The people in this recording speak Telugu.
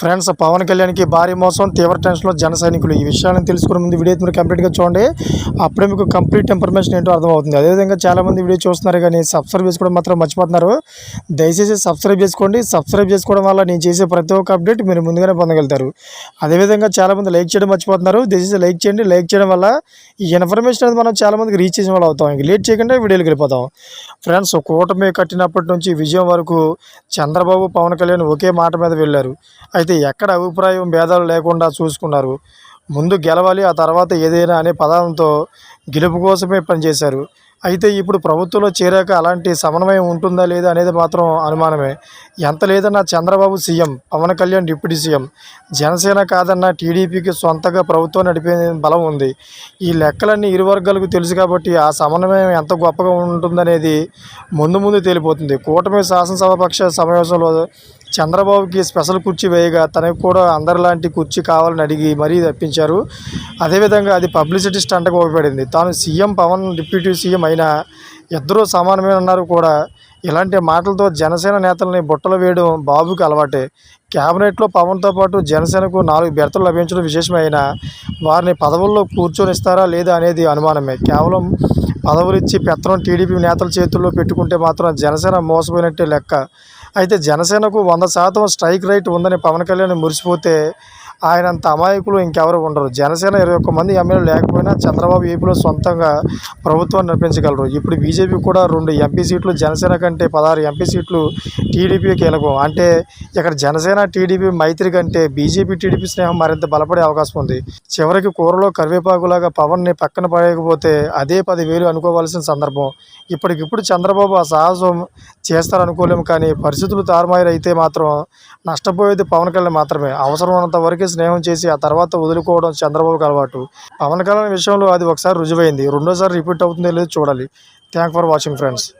ఫ్రెండ్స్ పవన్ కళ్యాణ్కి భారీ మోసం తీవ్ర టెన్షన్లో జన సైనికులు. ఈ విషయాలను తెలుసుకునే ముందు వీడియో మీరు కంప్లీట్గా చూడండి. అప్పుడే మీకు కంప్లీట్ ఇన్ఫర్మేషన్ ఏంటో అర్థమవుతుంది. అదేవిధంగా చాలామంది వీడియో చూస్తున్నారు కానీ సబ్స్క్రైబ్ చేసుకోవడం మాత్రం మర్చిపోతున్నారు. దయచేసి సబ్స్క్రైబ్ చేసుకోండి. సబ్స్క్రైబ్ చేసుకోవడం వల్ల నేను చేసే ప్రతి ఒక్క అప్డేట్ మీరు ముందుగానే పొందగలుగుతారు. అదేవిధంగా చాలామంది లైక్ చేయడం మర్చిపోతున్నారు. దయచేసి లైక్ చేయండి. లైక్ చేయడం వల్ల ఈ ఇన్ఫర్మేషన్ అనేది మనం చాలామందికి రీచ్ చేసిన వాళ్ళు అవుతాం. లేట్ చేయకుండా వీడియోకి వెళ్ళిపోతాం. ఫ్రెండ్స్ కూటమి కట్టినప్పటి నుంచి విజయం వరకు చంద్రబాబు పవన్ కళ్యాణ్ ఒకే మాట మీద వెళ్ళారు. అయితే ఎక్కడ అభిప్రాయం భేదాలు లేకుండా చూసుకున్నారు. ముందు గెలవాలి ఆ తర్వాత ఏదైనా అనే పదంతో గెలుపు కోసమే పనిచేశారు. అయితే ఇప్పుడు ప్రభుత్వంలో చేరాక అలాంటి సమన్వయం ఉంటుందా లేదా అనేది మాత్రం అనుమానమే. ఎంత లేదన్నా Chandrababu CM Pawan Kalyan deputy CM Janasena కాదన్న టీడీపీకి సొంతగా ప్రభుత్వం నడిపే బలం ఉంది. ఈ లెక్కలన్నీ ఇరు వర్గాలకు తెలుసు కాబట్టి ఆ సమన్వయం ఎంత గొప్పగా ఉంటుందనేది ముందు ముందు తేలిపోతుంది. కూటమి శాసనసభ పక్ష సమావేశంలో చంద్రబాబుకి స్పెషల్ కుర్చీ వేయగా తనకు కూడా అందరిలాంటి కుర్చీ కావాలని అడిగి మరీ తప్పించారు. అదేవిధంగా అది పబ్లిసిటీ స్టంట్గా ఉపయోగపడింది. తాను సీఎం పవన్ డిప్యూటీ సీఎం అయినా ఇద్దరూ సమానమే ఉన్నారు కూడా. ఇలాంటి మాటలతో జనసేన నేతల్ని బుట్టలు వేయడం బాబుకి అలవాటే. కేబినెట్లో పవన్తో పాటు జనసేనకు నాలుగు బెర్తలు లభించడం విశేషమైన వారిని పదవుల్లో కూర్చొనిస్తారా లేదా అనేది అనుమానమే. కేవలం పదవులిచ్చి పెత్తనం టీడీపీ నేతల చేతుల్లో పెట్టుకుంటే మాత్రం జనసేన మోసపోయినట్టే లెక్క. అయితే జనసేనకు వంద శాతం స్ట్రైక్ రైట్ ఉందని పవన్ కళ్యాణ్ మురిసిపోతే ఆయనంత అమాయకులు ఇంకెవరు ఉండరు. జనసేన ఇరవై ఒక్క మంది ఎమ్మెల్యేలు లేకపోయినా చంద్రబాబు ఏపీలో సొంతంగా ప్రభుత్వాన్ని నడిపించగలరు ఇప్పుడు బీజేపీ కూడా రెండు ఎంపీ సీట్లు జనసేన కంటే పదహారు ఎంపీ సీట్లు టీడీపీ కీలకం. అంటే ఇక్కడ జనసేన టీడీపీ మైత్రి కంటే బీజేపీ టీడీపీ స్నేహం మరింత బలపడే అవకాశం ఉంది. చివరికి కూరలో కరివేపాకులాగా పవన్ని పక్కన పడేయకపోతే అదే పదివేలు అనుకోవాల్సిన సందర్భం. ఇప్పటికిప్పుడు చంద్రబాబు ఆ సాహసం చేస్తారనుకోలేము కానీ పరిస్థితులు తారుమారు అయితే మాత్రం నష్టపోయేది పవన్ కళ్యాణ్ మాత్రమే. అవసరం ఉన్నంత వరకు స్నేహం చేసి ఆ తర్వాత వదులుకోవడం చంద్రబాబుకి అలవాటు. పవన్ కళ్యాణ్ విషయంలో అది ఒకసారి రుజువైంది. రెండోసారి రిపీట్ అవుతుందో లేదో చూడాలి. Thank for watching friends.